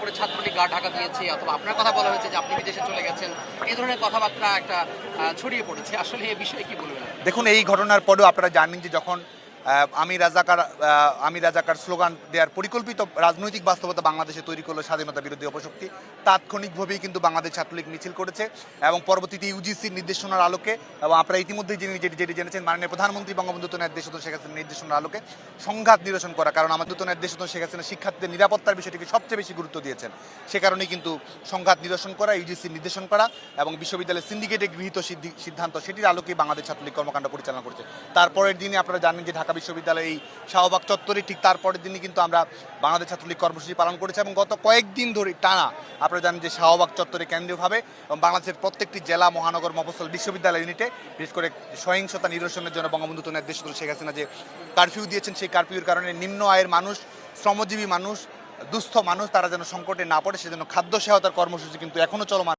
করে ছাত্রলীগ গা ঢাকা দিয়েছে, অথবা আপনার কথা বলা হয়েছে যে আপনি বিদেশে চলে গেছেন এই ধরনের কথাবার্তা একটা ছড়িয়ে পড়েছে। আসলে এই বিষয়ে কি বলবেন দেখুন, এই ঘটনার পরেও আপনারা জানেন যে যখন আমি রাজাকার আমি রাজাকার স্লোগান দেওয়ার পরিকল্পিত রাজনৈতিক বাস্তবতা বাংলাদেশে তৈরি করল স্বাধীনতা বিরোধী অপশক্তি। তাৎক্ষণিকভাবেই কিন্তু বাংলাদেশ ছাত্রলীগ মিছিল করেছে এবং পরবর্তীতে ইউজিসির নির্দেশনার আলোকে, এবং আপনারা ইতিমধ্যেই যিনি যেটি যেটি জেনেছেন, মাননীয় প্রধানমন্ত্রী বঙ্গবন্ধু নির্দেশ শেখ হাসিনার নির্দেশনার আলোকে সংঘাত নিরসন করা। কারণ আমাদের তো নির্দেশ শেখ হাসিনা শিক্ষার্থীদের নিরাপত্তার বিষয়টিকে সবচেয়ে বেশি গুরুত্ব দিয়েছেন। সে কারণেই কিন্তু সংঘাত নিরসন করা, ইউজিসির নির্দেশন করা এবং বিশ্ববিদ্যালয়ের সিন্ডিকেটে গৃহীত সিদ্ধি- সিদ্ধান্ত, সেটির আলোকেই বাংলাদেশ ছাত্রলীগ কর্মকাণ্ড পরিচালনা করছে। তারপরের দিনে আপনারা জানেন যে ঢাকা বিশ্ববিদ্যালয় এই শাহবাগ চত্বরে ঠিক তারপরের দিনই কিন্তু আমরা বাংলাদেশ ছাত্রলীগ কর্মসূচি পালন করেছি এবং গত কয়েকদিন ধরে টানা আপনারা জানেন যে শাহবাগ চত্বরে কেন্দ্রীয়ভাবে এবং বাংলাদেশের প্রত্যেকটি জেলা, মহানগর, মফস্বল বিশ্ববিদ্যালয় ইউনিটে বিশেষ করে সহিংসতা নিরসনের জন্য বঙ্গবন্ধু তো নির্দেশ শেখ হাসিনা যে কারফিউ দিয়েছেন, সেই কারফিউর কারণে নিম্ন আয়ের মানুষ, শ্রমজীবী মানুষ, দুস্থ মানুষ তারা যেন সংকটে না পড়ে, সেজন্য খাদ্য সহায়তার কর্মসূচি কিন্তু এখনও চলমান।